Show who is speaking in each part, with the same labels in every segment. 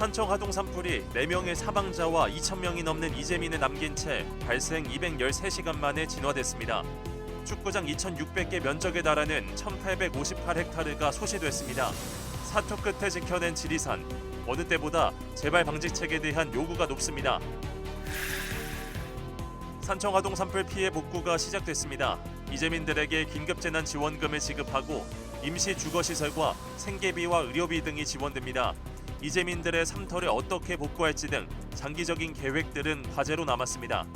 Speaker 1: 산청 하동 산불이 4명의 사망자와 2,000명이 넘는 이재민을 남긴 채 발생 213시간 만에 진화됐습니다. 축구장 2,600개 면적에 달하는 1,858헥타르가 소시됐습니다. 사투 끝에 지켜낸 지리산. 어느 때보다 재발 방지책에 대한 요구가 높습니다. 산청 하동 산불 피해 복구가 시작됐습니다. 이재민들에게 긴급재난 지원금을 지급하고 임시 주거시설과 생계비와 의료비 등이 지원됩니다. 이재민들의 삶터를 어떻게 복구할지 등 장기적인 계획들은 과제로 남았습니다.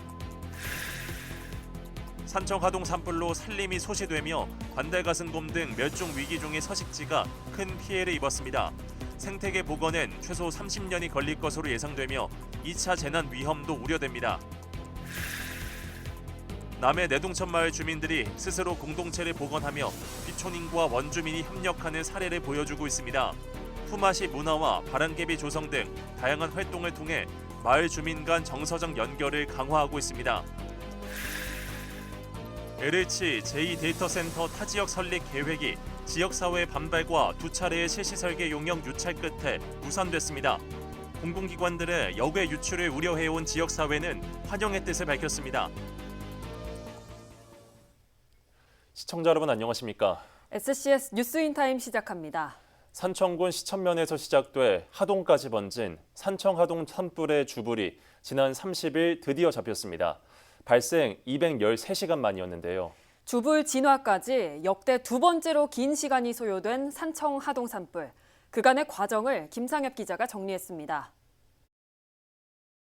Speaker 1: 산청 하동 산불로 산림이 소시되며 관달가슴곰 등 멸종 위기 중의 서식지가 큰 피해를 입었습니다. 생태계 복원엔 최소 30년이 걸릴 것으로 예상되며 2차 재난 위험도 우려됩니다. 남해 내동천 마을 주민들이 스스로 공동체를 복원하며 비촌인과 원주민이 협력하는 사례를 보여주고 있습니다. 품앗이 문화와 바람개비 조성 등 다양한 활동을 통해 마을 주민 간 정서적 연결을 강화하고 있습니다. LH 제2데이터센터 타지역 설립 계획이 지역사회의 반발과 두 차례의 실시 설계 용역 유찰 끝에 무산됐습니다. 공공기관들의 역외 유출을 우려해온 지역사회는 환영의 뜻을 밝혔습니다. 시청자 여러분 안녕하십니까?
Speaker 2: SCS 뉴스인 타임 시작합니다.
Speaker 1: 산청군 시천면에서 시작돼 하동까지 번진 산청 하동 산불의 주불이 지난 30일 드디어 잡혔습니다. 발생 213시간 만이었는데요.
Speaker 2: 주불 진화까지 역대 두 번째로 긴 시간이 소요된 산청 하동 산불. 그간의 과정을 김상엽 기자가 정리했습니다.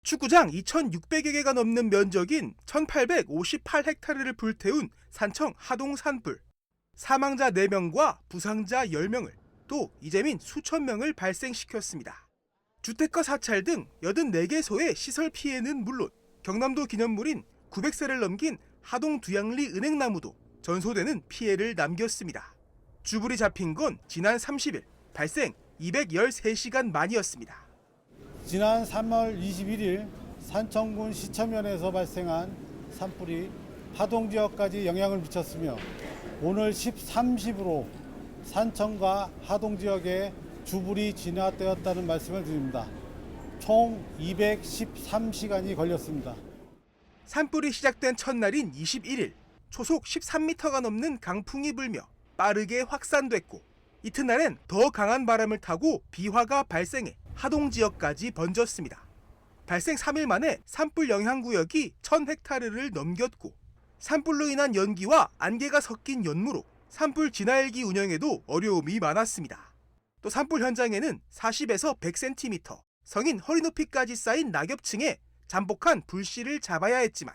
Speaker 3: 축구장 2,600여 개가 넘는 면적인 1,858헥타르를 불태운 산청 하동 산불. 사망자 4명과 부상자 10명을 또 이재민 수천 명을 발생시켰습니다. 주택가 사찰 등 84개소의 시설 피해는 물론 경남도 기념물인 900세를 넘긴 하동 두양리 은행나무도 전소되는 피해를 남겼습니다. 주불이 잡힌 건 지난 30일 발생 213시간 만이었습니다.
Speaker 4: 지난 3월 21일 산청군 시천면에서 발생한 산불이 하동 지역까지 영향을 미쳤으며 오늘 13시부로 산청과 하동 지역에 주불이 진화되었다는 말씀을 드립니다. 총 213시간이 걸렸습니다.
Speaker 3: 산불이 시작된 첫날인 21일 초속 13m가 넘는 강풍이 불며 빠르게 확산됐고 이튿날엔 더 강한 바람을 타고 비화가 발생해 하동 지역까지 번졌습니다. 발생 3일 만에 산불 영향 구역이 1000헥타르를 넘겼고 산불로 인한 연기와 안개가 섞인 연무로 산불 진화헬기 운영에도 어려움이 많았습니다. 또 산불 현장에는 40에서 100cm, 성인 허리 높이까지 쌓인 낙엽층에 잠복한 불씨를 잡아야 했지만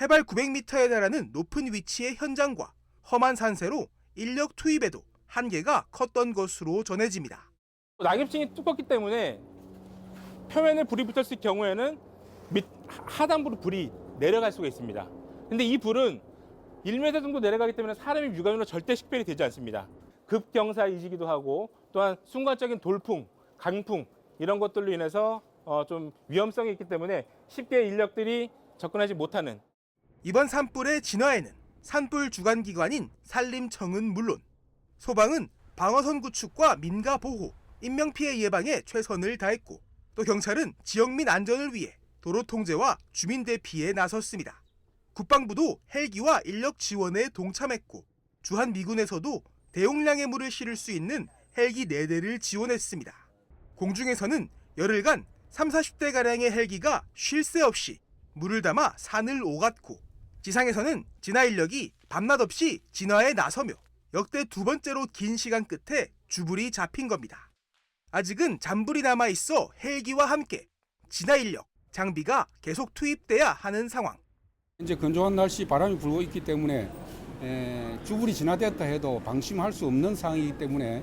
Speaker 3: 해발 900m에 달하는 높은 위치의 현장과 험한 산세로 인력 투입에도 한계가 컸던 것으로 전해집니다.
Speaker 5: 낙엽층이 두껍기 때문에 표면에 불이 붙었을 경우에는 밑 하단부로 불이 내려갈 수가 있습니다. 근데 이 불은 1m 정도 내려가기 때문에 사람이 육안으로 절대 식별이 되지 않습니다. 급경사이기도 하고 또한 순간적인 돌풍, 강풍 이런 것들로 인해서 어, 좀 위험성이 있기 때문에 쉽게 인력들이 접근하지 못하는
Speaker 3: 이번 산불의 진화에는 산불 주관 기관인 산림청은 물론 소방은 방어선 구축과 민가 보호, 인명피해 예방에 최선을 다했고 또 경찰은 지역민 안전을 위해 도로 통제와 주민 대피에 나섰습니다. 국방부도 헬기와 인력 지원에 동참했고 주한 미군에서도 대용량의 물을 실을 수 있는 헬기 4대를 지원했습니다. 공중에서는 열흘간 3, 40대 가량의 헬기가 쉴 새 없이 물을 담아 산을 오갔고 지상에서는 진화 인력이 밤낮 없이 진화에 나서며 역대 두 번째로 긴 시간 끝에 주불이 잡힌 겁니다. 아직은 잔불이 남아 있어 헬기와 함께 진화 인력, 장비가 계속 투입돼야 하는 상황.
Speaker 6: 이제 건조한 날씨 바람이 불고 있기 때문에 에, 주불이 진화되었다 해도 방심할 수 없는 상황이기 때문에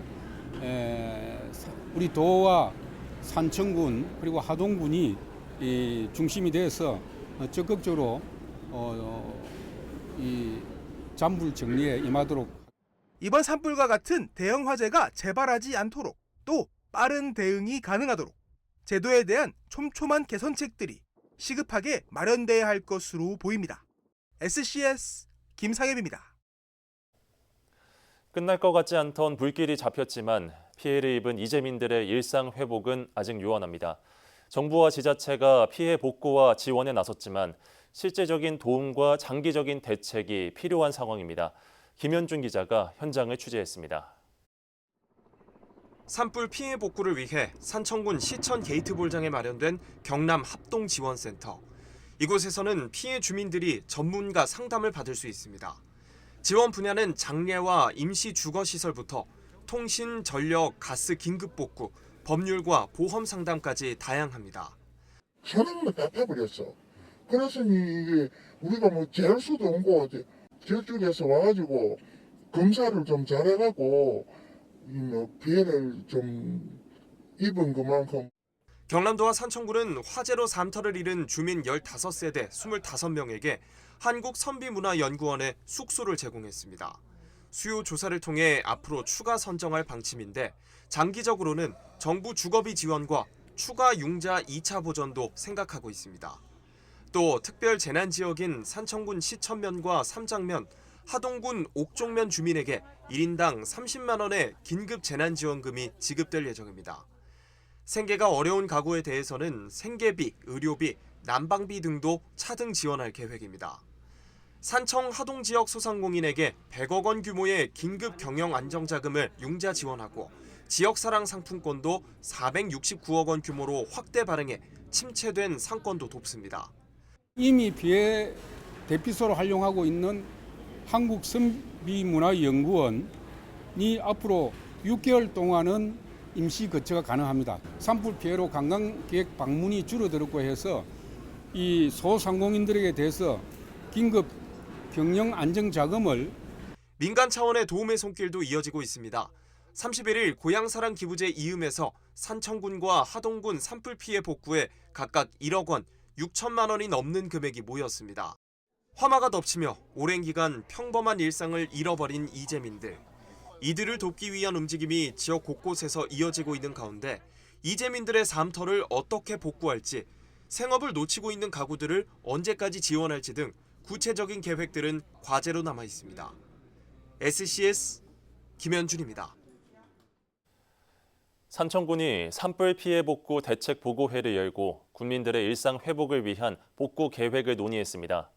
Speaker 6: 에, 사- 우리 도와 산청군 그리고 하동군이 이 중심이 돼서 어, 적극적으로 어, 어, 이 잔불 정리에 임하도록.
Speaker 3: 이번 산불과 같은 대형 화재가 재발하지 않도록 또 빠른 대응이 가능하도록 제도에 대한 촘촘한 개선책들이 시급하게 마련돼야 할 것으로 보입니다. SCS 김상엽입니다.
Speaker 1: 끝날 것 같지 않던 불길이 잡혔지만 피해를 입은 이재민들의 일상 회복은 아직 유한합니다. 정부와 지자체가 피해 복구와 지원에 나섰지만 실제적인 도움과 장기적인 대책이 필요한 상황입니다. 김현준 기자가 현장을 취재했습니다.
Speaker 7: 산불 피해 복구를 위해 산청군 시천 게이트볼장에 마련된 경남 합동 지원센터. 이곳에서는 피해 주민들이 전문가 상담을 받을 수 있습니다. 지원 분야는 장례와 임시 주거 시설부터 통신, 전력, 가스 긴급 복구, 법률과 보험 상담까지 다양합니다.
Speaker 8: 현황만 다 타버렸어. 그래서니 이게 우리가 뭐 재할 수도 없고 이제 저쪽에서 와가지고 검사를 좀 잘해갖고 이 뭐 피해를 좀 입은 그만큼
Speaker 7: 경남도와 산청군은 화재로 삶터를 잃은 주민 15세대 25명에게 한국선비문화연구원에 숙소를 제공했습니다. 수요 조사를 통해 앞으로 추가 선정할 방침인데 장기적으로는 정부 주거비 지원과 추가 융자 2차 보전도 생각하고 있습니다. 또 특별 재난 지역인 산청군 시천면과 삼장면, 하동군 옥종면 주민에게 1인당 30만 원의 긴급 재난 지원금이 지급될 예정입니다. 생계가 어려운 가구에 대해서는 생계비, 의료비, 난방비 등도 차등 지원할 계획입니다. 산청 하동 지역 소상공인에게 100억 원 규모의 긴급 경영 안정 자금을 융자 지원하고 지역 사랑 상품권도 469억 원 규모로 확대 발행해 침체된 상권도 돕습니다.
Speaker 6: 이미 피해 대피소로 활용하고 있는 한국 선비문화연구원이 앞으로 6개월 동안은 임시 거처가 가능합니다. 산불 피해로 관광객 방문이 줄어들었고 해서 이 소상공인들에게 대해서 긴급 경영 안정 자금을
Speaker 7: 민간 차원의 도움의 손길도 이어지고 있습니다. 31일 고향사랑 기부제 이음에서 산청군과 하동군 산불 피해 복구에 각각 1억 원, 6천만 원이 넘는 금액이 모였습니다. 화마가 덮치며 오랜 기간 평범한 일상을 잃어버린 이재민들. 이들을 돕기 위한 움직임이 지역 곳곳에서 이어지고 있는 가운데 이재민들의 삶터를 어떻게 복구할지, 생업을 놓치고 있는 가구들을 언제까지 지원할지 등 구체적인 계획들은 과제로 남아 있습니다. SCS 김현준입니다.
Speaker 1: 산청군이 산불 피해 복구 대책 보고회를 열고 국민들의 일상 회복을 위한 복구 계획을 논의했습니다.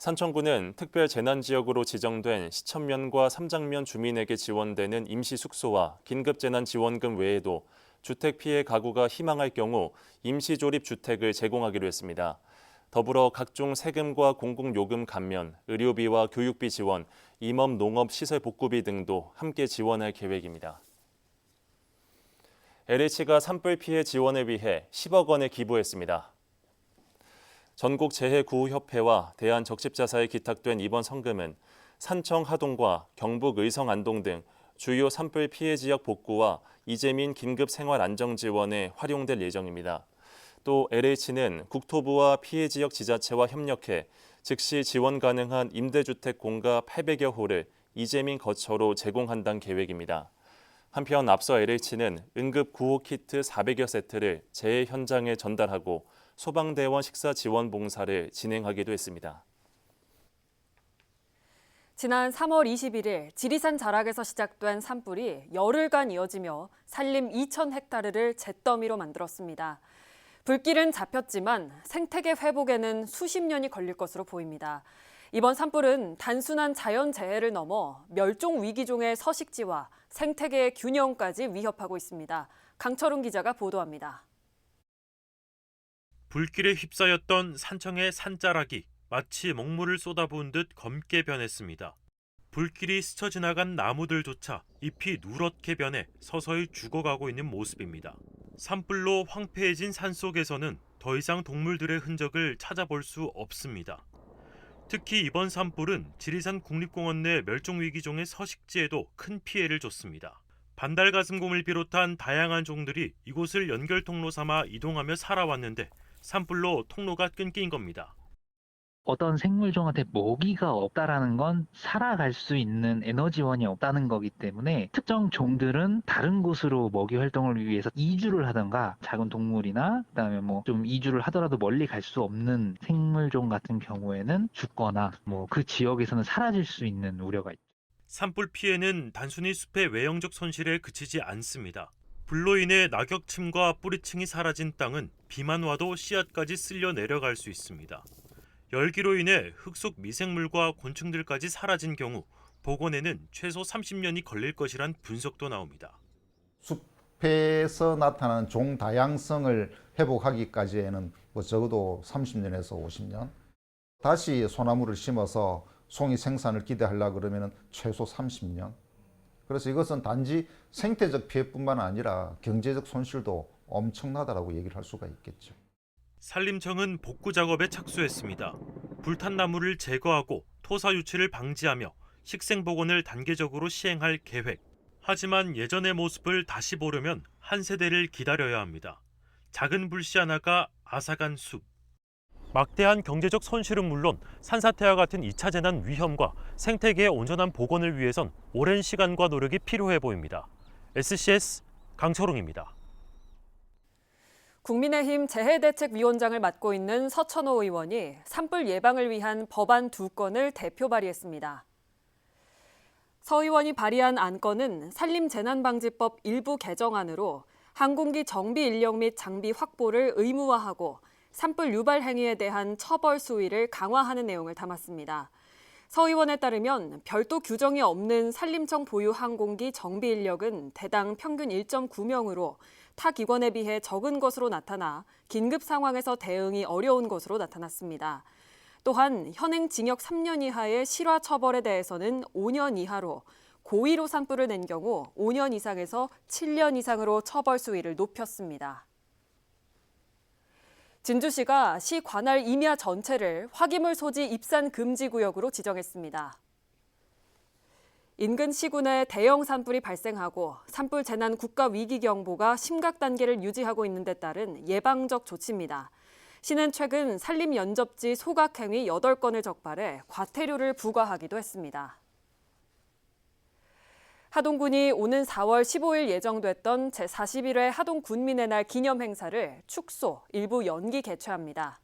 Speaker 1: 산청군은 특별 재난 지역으로 지정된 시천면과 삼장면 주민에게 지원되는 임시 숙소와 긴급 재난 지원금 외에도 주택 피해 가구가 희망할 경우 임시 조립 주택을 제공하기로 했습니다. 더불어 각종 세금과 공공요금 감면, 의료비와 교육비 지원, 임업 농업 시설 복구비 등도 함께 지원할 계획입니다. LH가 산불 피해 지원을 위해 10억 원을 기부했습니다. 전국 재해구호협회와 대한적십자사에 기탁된 이번 성금은 산청 하동과 경북 의성 안동 등 주요 산불 피해 지역 복구와 이재민 긴급 생활 안정 지원에 활용될 예정입니다. 또 LH는 국토부와 피해 지역 지자체와 협력해 즉시 지원 가능한 임대주택 공가 800여 호를 이재민 거처로 제공한다는 계획입니다. 한편 앞서 LH는 응급 구호 키트 400여 세트를 재해 현장에 전달하고 소방대원 식사 지원 봉사를 진행하기도 했습니다.
Speaker 2: 지난 3월 21일 지리산 자락에서 시작된 산불이 열흘간 이어지며 산림 2천 헥타르를 잿더미로 만들었습니다. 불길은 잡혔지만 생태계 회복에는 수십 년이 걸릴 것으로 보입니다. 이번 산불은 단순한 자연 재해를 넘어 멸종 위기종의 서식지와 생태계의 균형까지 위협하고 있습니다. 강철웅 기자가 보도합니다.
Speaker 9: 불길에 휩싸였던 산청의 산자락이 마치 먹물을 쏟아부은 듯 검게 변했습니다. 불길이 스쳐 지나간 나무들조차 잎이 누렇게 변해 서서히 죽어가고 있는 모습입니다. 산불로 황폐해진 산 속에서는 더 이상 동물들의 흔적을 찾아볼 수 없습니다. 특히 이번 산불은 지리산 국립공원 내 멸종위기종의 서식지에도 큰 피해를 줬습니다. 반달가슴곰을 비롯한 다양한 종들이 이곳을 연결 통로 삼아 이동하며 살아왔는데 산불로 통로가 끊긴 겁니다.
Speaker 10: 어떤 생물종한테 먹이가 없다라는 건 살아갈 수 있는 에너지원이 없다는 거기 때문에 특정 종들은 다른 곳으로 먹이 활동을 위해서 이주를 하던가 작은 동물이나 그다음에 뭐 좀 이주를 하더라도 멀리 갈 수 없는 생물종 같은 경우에는 죽거나 뭐 그 지역에서는 사라질 수 있는 우려가 있죠.
Speaker 9: 산불 피해는 단순히 숲의 외형적 손실에 그치지 않습니다. 불로 인해 낙엽층과 뿌리층이 사라진 땅은 비만 와도 씨앗까지 쓸려 내려갈 수 있습니다. 열기로 인해 흙속 미생물과 곤충들까지 사라진 경우 복원에는 최소 30년이 걸릴 것이란 분석도 나옵니다.
Speaker 11: 숲에서 나타나는 종 다양성을 회복하기까지에는 뭐 적어도 30년에서 50년. 다시 소나무를 심어서 송이 생산을 기대하려 그러면 최소 30년. 그래서 이것은 단지 생태적 피해뿐만 아니라 경제적 손실도 엄청나다라고 얘기를 할 수가 있겠죠.
Speaker 9: 산림청은 복구 작업에 착수했습니다. 불탄 나무를 제거하고 토사 유치를 방지하며 식생 복원을 단계적으로 시행할 계획. 하지만 예전의 모습을 다시 보려면 한 세대를 기다려야 합니다. 작은 불씨 하나가 아사간 숲. 막대한 경제적 손실은 물론 산사태와 같은 2차 재난 위험과 생태계의 온전한 복원을 위해선 오랜 시간과 노력이 필요해 보입니다. SCS 강철웅입니다.
Speaker 2: 국민의힘 재해대책위원장을 맡고 있는 서천호 의원이 산불 예방을 위한 법안 두 건을 대표 발의했습니다. 서 의원이 발의한 안건은 산림재난방지법 일부 개정안으로 항공기 정비 인력 및 장비 확보를 의무화하고 산불 유발 행위에 대한 처벌 수위를 강화하는 내용을 담았습니다. 서 의원에 따르면 별도 규정이 없는 산림청 보유 항공기 정비 인력은 대당 평균 1.9명으로 타 기관에 비해 적은 것으로 나타나 긴급 상황에서 대응이 어려운 것으로 나타났습니다. 또한 현행 징역 3년 이하의 실화 처벌에 대해서는 5년 이하로 고의로 산불을 낸 경우 5년 이상에서 7년 이상으로 처벌 수위를 높였습니다. 진주시가 시 관할 임야 전체를 화기물 소지 입산 금지 구역으로 지정했습니다. 인근 시군에 대형 산불이 발생하고 산불 재난 국가 위기 경보가 심각 단계를 유지하고 있는 데 따른 예방적 조치입니다. 시는 최근 산림 연접지 소각 행위 8건을 적발해 과태료를 부과하기도 했습니다. 하동군이 오는 4월 15일 예정됐던 제41회 하동 군민의 날 기념 행사를 축소, 일부 연기 개최합니다.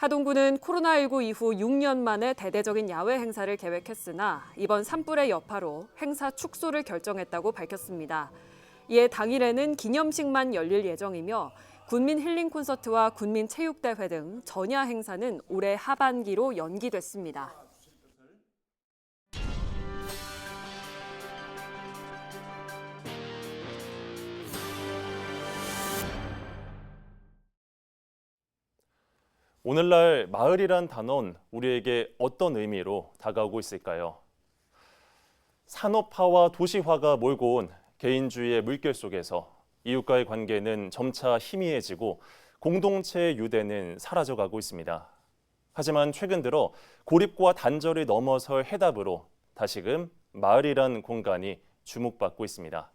Speaker 2: 하동군은 코로나19 이후 6년 만에 대대적인 야외 행사를 계획했으나 이번 산불의 여파로 행사 축소를 결정했다고 밝혔습니다. 이에 당일에는 기념식만 열릴 예정이며 군민 힐링 콘서트와 군민 체육대회 등 전야 행사는 올해 하반기로 연기됐습니다.
Speaker 1: 오늘날 마을이란 단어는 우리에게 어떤 의미로 다가오고 있을까요? 산업화와 도시화가 몰고 온 개인주의의 물결 속에서 이웃과의 관계는 점차 희미해지고 공동체의 유대는 사라져가고 있습니다. 하지만 최근 들어 고립과 단절을 넘어설 해답으로 다시금 마을이란 공간이 주목받고 있습니다.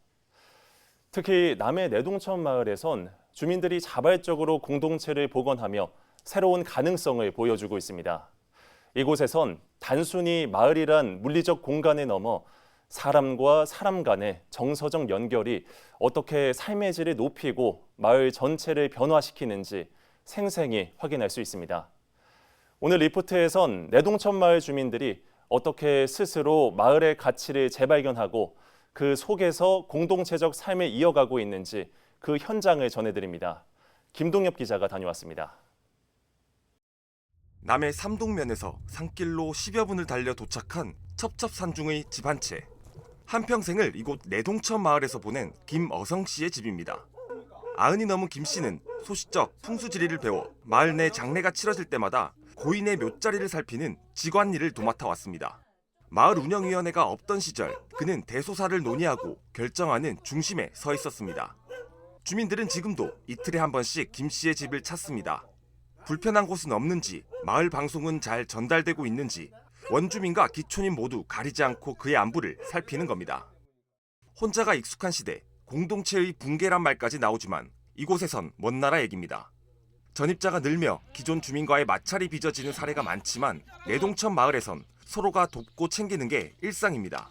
Speaker 1: 특히 남해 내동천 마을에선 주민들이 자발적으로 공동체를 복원하며 새로운 가능성을 보여주고 있습니다. 이곳에선 단순히 마을이란 물리적 공간에 넘어 사람과 사람 간의 정서적 연결이 어떻게 삶의 질을 높이고 마을 전체를 변화시키는지 생생히 확인할 수 있습니다. 오늘 리포트에선 내동천 마을 주민들이 어떻게 스스로 마을의 가치를 재발견하고 그 속에서 공동체적 삶을 이어가고 있는지 그 현장을 전해드립니다. 김동엽 기자가 다녀왔습니다.
Speaker 12: 남해 삼동면에서 산길로 10여 분을 달려 도착한 첩첩산중의 집 한 채. 한평생을 이곳 내동천 마을에서 보낸 김어성 씨의 집입니다. 아흔이 넘은 김 씨는 소시적 풍수지리를 배워 마을 내 장례가 치러질 때마다 고인의 묘자리를 살피는 직관 일을 도맡아 왔습니다. 마을 운영위원회가 없던 시절 그는 대소사를 논의하고 결정하는 중심에 서 있었습니다. 주민들은 지금도 이틀에 한 번씩 김 씨의 집을 찾습니다. 불편한 곳은 없는지, 마을 방송은 잘 전달되고 있는지, 원주민과 기촌인 모두 가리지 않고 그의 안부를 살피는 겁니다. 혼자가 익숙한 시대, 공동체의 붕괴란 말까지 나오지만 이곳에선 먼 나라 얘기입니다. 전입자가 늘며 기존 주민과의 마찰이 빚어지는 사례가 많지만 내동천 마을에선 서로가 돕고 챙기는 게 일상입니다.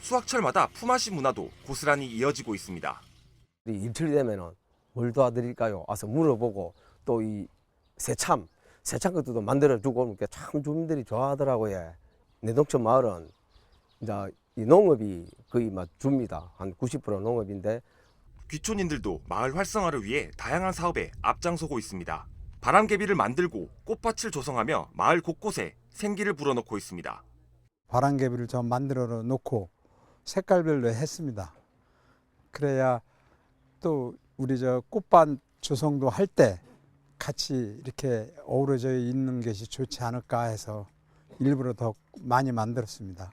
Speaker 12: 수학철마다 품앗이 문화도 고스란히 이어지고 있습니다.
Speaker 13: 이틀이 되면은 뭘 도와드릴까요? 와서 물어보고 또 이 새참, 새참 것도 만들어주고 참 주민들이 좋아하더라고요. 내동천 마을은 이제 이 농업이 거의 막 줍니다. 한 90% 농업인데
Speaker 12: 귀촌인들도 마을 활성화를 위해 다양한 사업에 앞장서고 있습니다. 바람개비를 만들고 꽃밭을 조성하며 마을 곳곳에 생기를 불어넣고 있습니다.
Speaker 4: 바람개비를 좀 만들어 놓고 색깔별로 했습니다. 그래야 또 우리 저 꽃밭 조성도 할 때 같이 이렇게 어우러져 있는 것이 좋지 않을까 해서 일부러 더 많이 만들었습니다.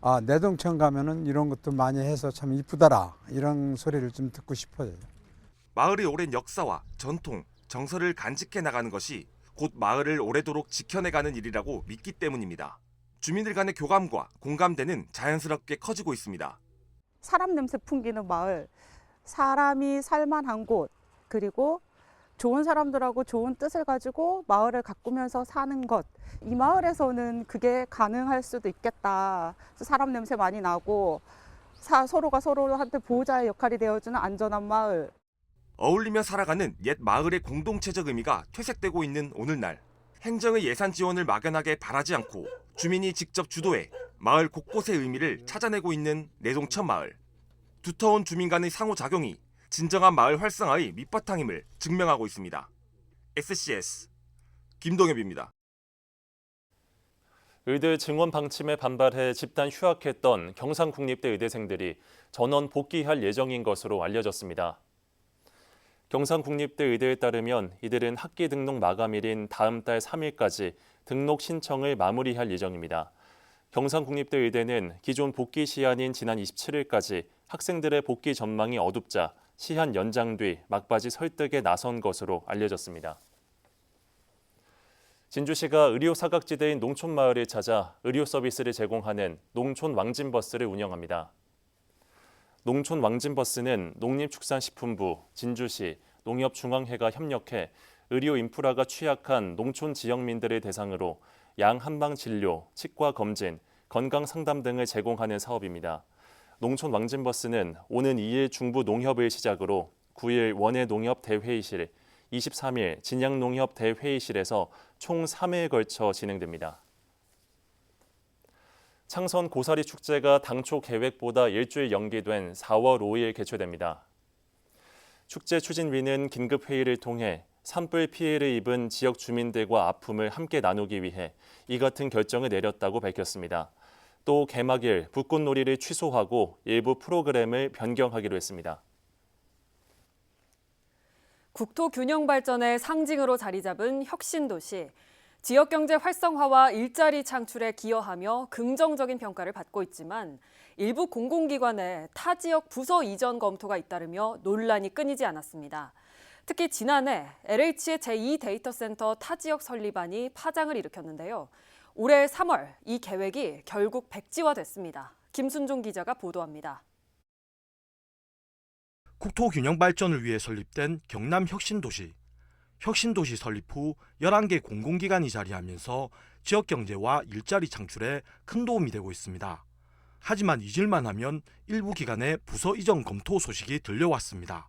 Speaker 4: 아, 내동천 가면은 이런 것도 많이 해서 참 이쁘더라. 이런 소리를 좀 듣고 싶어요.
Speaker 12: 마을의 오랜 역사와 전통, 정서를 간직해 나가는 것이 곧 마을을 오래도록 지켜내가는 일이라고 믿기 때문입니다. 주민들 간의 교감과 공감대는 자연스럽게 커지고 있습니다.
Speaker 14: 사람 냄새 풍기는 마을, 사람이 살만한 곳, 그리고 좋은 사람들하고 좋은 뜻을 가지고 마을을 가꾸면서 사는 것. 이 마을에서는 그게 가능할 수도 있겠다. 사람 냄새 많이 나고 사- 서로가 서로한테 보호자의 역할이 되어주는 안전한 마을.
Speaker 12: 어울리며 살아가는 옛 마을의 공동체적 의미가 퇴색되고 있는 오늘날 행정의 예산 지원을 막연하게 바라지 않고 주민이 직접 주도해 마을 곳곳의 의미를 찾아내고 있는 내동천 마을 두터운 주민 간의 상호작용이 진정한 마을 활성화의 밑바탕임을 증명하고 있습니다. SCS 김동엽입니다.
Speaker 1: 의대 증원 방침에 반발해 집단 휴학했던 경상국립대 의대생들이 전원 복귀할 예정인 것으로 알려졌습니다. 경상국립대 의대에 따르면 이들은 학기 등록 마감일인 다음 달 3일까지 등록 신청을 마무리할 예정입니다. 경상국립대 의대는 기존 복귀 시한인 지난 27일까지 학생들의 복귀 전망이 어둡자 시한 연장 뒤 막바지 설득에 나선 것으로 알려졌습니다. 진주시가 의료 사각지대인 농촌 마을을 찾아 의료 서비스를 제공하는 농촌 왕진 버스를 운영합니다. 농촌 왕진 버스는 농림축산식품부, 진주시, 농협중앙회가 협력해 의료 인프라가 취약한 농촌 지역민들을 대상으로 양 한방 진료, 치과 검진, 건강 상담 등을 제공하는 사업입니다. 농촌 왕진버스는 오는 2일 중부 농협을 시작으로 9일 원해 농협 대회의실, 23일 진양 농협 대회의실에서 총 3회에 걸쳐 진행됩니다. 창선 고사리 축제가 당초 계획보다 일주일 연기된 4월 5일 개최됩니다. 축제 추진위는 긴급 회의를 통해 산불 피해를 입은 지역 주민들과 아픔을 함께 나누기 위해 이 같은 결정을 내렸다고 밝혔습니다. 또 개막일 붓꽃놀이를 취소하고 일부 프로그램을 변경하기로 했습니다.
Speaker 2: 국토 균형 발전의 상징으로 자리 잡은 혁신도시. 지역 경제 활성화와 일자리 창출에 기여하며 긍정적인 평가를 받고 있지만 일부 공공기관의 타 지역 부서 이전 검토가 잇따르며 논란이 끊이지 않았습니다. 특히 지난해 LH의 제2 데이터 센터 타 지역 설립안이 파장을 일으켰는데요. 올해 3월 이 계획이 결국 백지화됐습니다. 김순종 기자가 보도합니다.
Speaker 15: 국토 균형 발전을 위해 설립된 경남 혁신도시. 혁신도시 설립 후 11개 공공기관이 자리하면서 지역 경제와 일자리 창출에 큰 도움이 되고 있습니다. 하지만 잊을만 하면 일부 기관의 부서 이전 검토 소식이 들려왔습니다.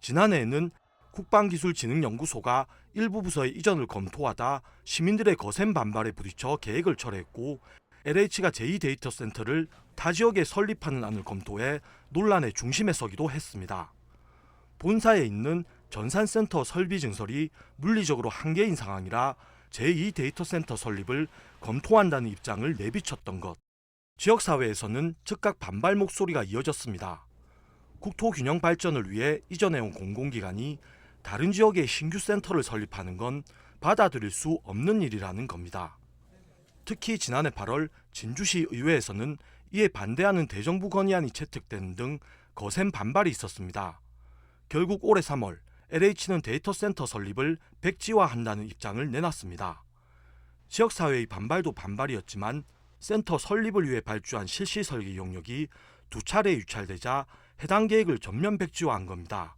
Speaker 15: 지난해에는 국방기술진흥연구소가 일부 부서의 이전을 검토하다 시민들의 거센 반발에 부딪혀 계획을 철회했고 LH가 제2데이터 센터를 타 지역에 설립하는 안을 검토해 논란의 중심에 서기도 했습니다. 본사에 있는 전산센터 설비 증설이 물리적으로 한계인 상황이라 제2데이터 센터 설립을 검토한다는 입장을 내비쳤던 것. 지역사회에서는 즉각 반발 목소리가 이어졌습니다. 국토균형 발전을 위해 이전해온 공공기관이 다른 지역에 신규 센터를 설립하는 건 받아들일 수 없는 일이라는 겁니다. 특히 지난해 8월 진주시 의회에서는 이에 반대하는 대정부 건의안이 채택되는 등 거센 반발이 있었습니다. 결국 올해 3월 LH는 데이터 센터 설립을 백지화한다는 입장을 내놨습니다. 지역사회의 반발도 반발이었지만 센터 설립을 위해 발주한 실시 설계 용역이 두 차례 유찰되자 해당 계획을 전면 백지화한 겁니다.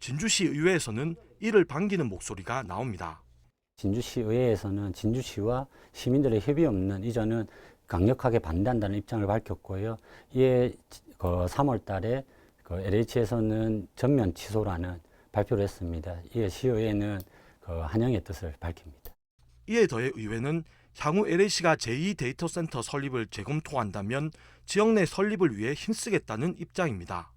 Speaker 15: 진주시 의회에서는 이를 반기는 목소리가 나옵니다.
Speaker 16: 진주시 의회에서는 진주시와 시민들의 협의 없는 이전은 강력하게 반대한다는 입장을 밝혔고요. 이에 그 3월 달에 그 LH에서는 전면 취소라는 발표를 했습니다. 이에 시의회는 그 한영의 뜻을 밝힙니다.
Speaker 15: 이에 더해 의회는 향후 LH가 제2 데이터 센터 설립을 재검토한다면 지역 내 설립을 위해 힘쓰겠다는 입장입니다.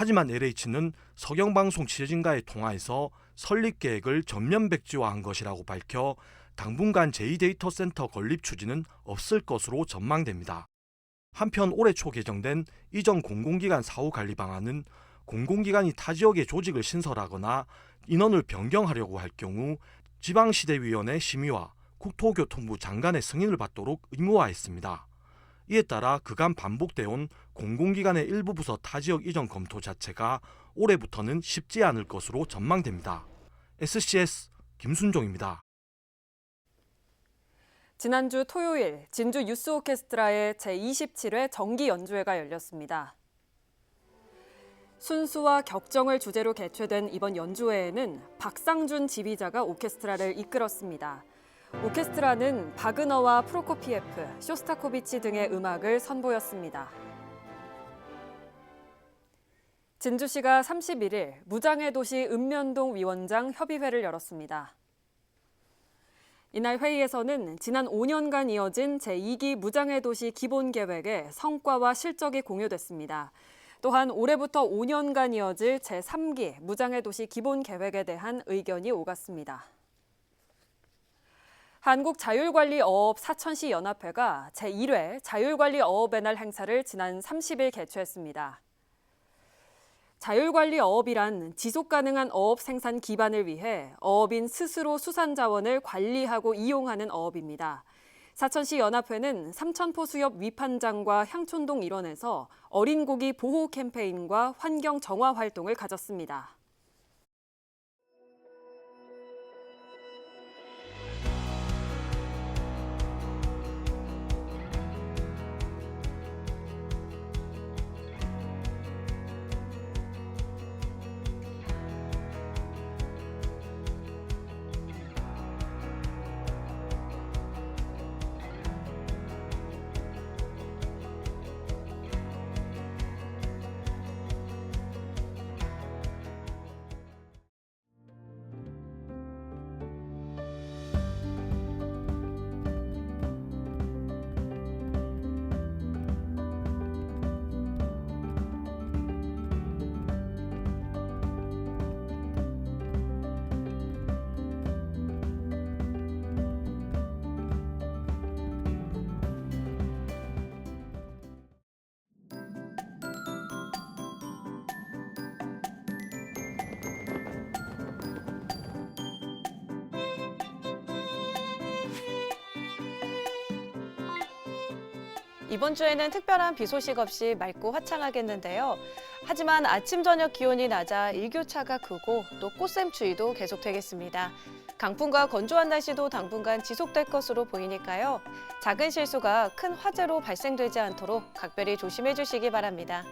Speaker 15: 하지만 LH는 서경방송 취재진과의 통화에서 설립 계획을 전면 백지화한 것이라고 밝혀 당분간 제2 데이터 센터 건립 추진은 없을 것으로 전망됩니다. 한편 올해 초 개정된 이전 공공기관 사후 관리 방안은 공공기관이 타 지역에 조직을 신설하거나 인원을 변경하려고 할 경우 지방시대위원회 심의와 국토교통부 장관의 승인을 받도록 의무화했습니다. 이에 따라 그간 반복되어 온 공공기관의 일부 부서 타지역 이전 검토 자체가 올해부터는 쉽지 않을 것으로 전망됩니다. SCS 김순종입니다.
Speaker 2: 지난주 토요일 진주 유스 오케스트라의 제27회 정기 연주회가 열렸습니다. 순수와 격정을 주제로 개최된 이번 연주회에는 박상준 지휘자가 오케스트라를 이끌었습니다. 오케스트라는 바그너와 프로코피에프, 쇼스타코비치 등의 음악을 선보였습니다. 진주시가 31일 무장의 도시 읍면동 위원장 협의회를 열었습니다. 이날 회의에서는 지난 5년간 이어진 제2기 무장의 도시 기본 계획의 성과와 실적이 공유됐습니다. 또한 올해부터 5년간 이어질 제3기 무장의 도시 기본 계획에 대한 의견이 오갔습니다. 한국자율관리어업 사천시 연합회가 제1회 자율관리어업의 날 행사를 지난 30일 개최했습니다. 자율관리 어업이란 지속 가능한 어업 생산 기반을 위해 어업인 스스로 수산 자원을 관리하고 이용하는 어업입니다. 사천시 연합회는 삼천포 수협 위판장과 향촌동 일원에서 어린 고기 보호 캠페인과 환경 정화 활동을 가졌습니다.
Speaker 17: 이번 주에는 특별한 비 소식 없이 맑고 화창하겠는데요. 하지만 아침 저녁 기온이 낮아 일교차가 크고 또 꽃샘 추위도 계속되겠습니다. 강풍과 건조한 날씨도 당분간 지속될 것으로 보이니까요. 작은 실수가 큰 화재로 발생되지 않도록 각별히 조심해 주시기 바랍니다.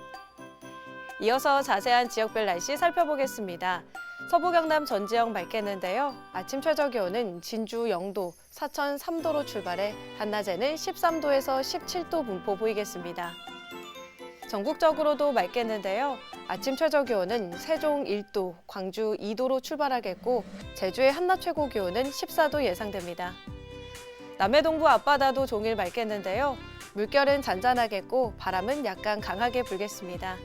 Speaker 17: 이어서 자세한 지역별 날씨 살펴보겠습니다. 서부 경남 전 지역 맑겠는데요. 아침 최저 기온은 진주 0도, 사천 3도로 출발해 한낮에는 13도에서 17도 분포 보이겠습니다. 전국적으로도 맑겠는데요. 아침 최저 기온은 세종 1도, 광주 2도로 출발하겠고 제주의 한낮 최고 기온은 14도 예상됩니다. 남해 동부 앞바다도 종일 맑겠는데요. 물결은 잔잔하겠고 바람은 약간 강하게 불겠습니다.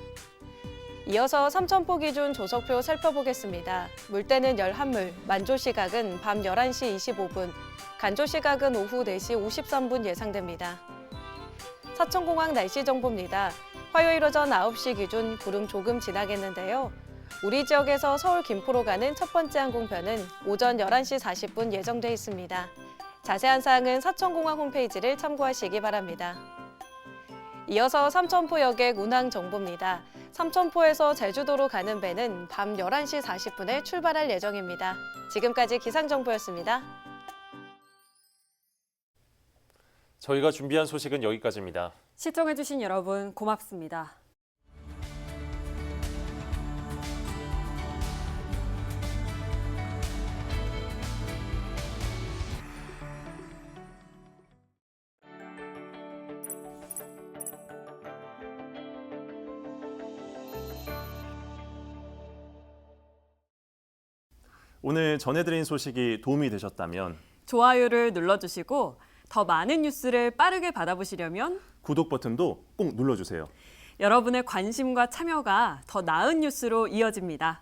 Speaker 17: 이어서 삼천포 기준 조석표 살펴보겠습니다. 물때는 11물, 만조 시각은 밤 11시 25분, 간조 시각은 오후 4시 53분 예상됩니다. 사천공항 날씨 정보입니다. 화요일 오전 9시 기준 구름 조금 지나겠는데요. 우리 지역에서 서울 김포로 가는 첫 번째 항공편은 오전 11시 40분 예정돼 있습니다. 자세한 사항은 사천공항 홈페이지를 참고하시기 바랍니다. 이어서 삼천포역의 운항 정보입니다. 삼천포에서 제주도로 가는 배는 밤 11시 40분에 출발할 예정입니다. 지금까지 기상정보였습니다.
Speaker 18: 저희가 준비한 소식은 여기까지입니다.
Speaker 2: 시청해주신 여러분 고맙습니다.
Speaker 18: 오늘 전해드린 소식이 도움이 되셨다면
Speaker 2: 좋아요를 눌러주시고 더 많은 뉴스를 빠르게 받아보시려면
Speaker 1: 구독 버튼도 꼭 눌러주세요.
Speaker 2: 여러분의 관심과 참여가 더 나은 뉴스로 이어집니다.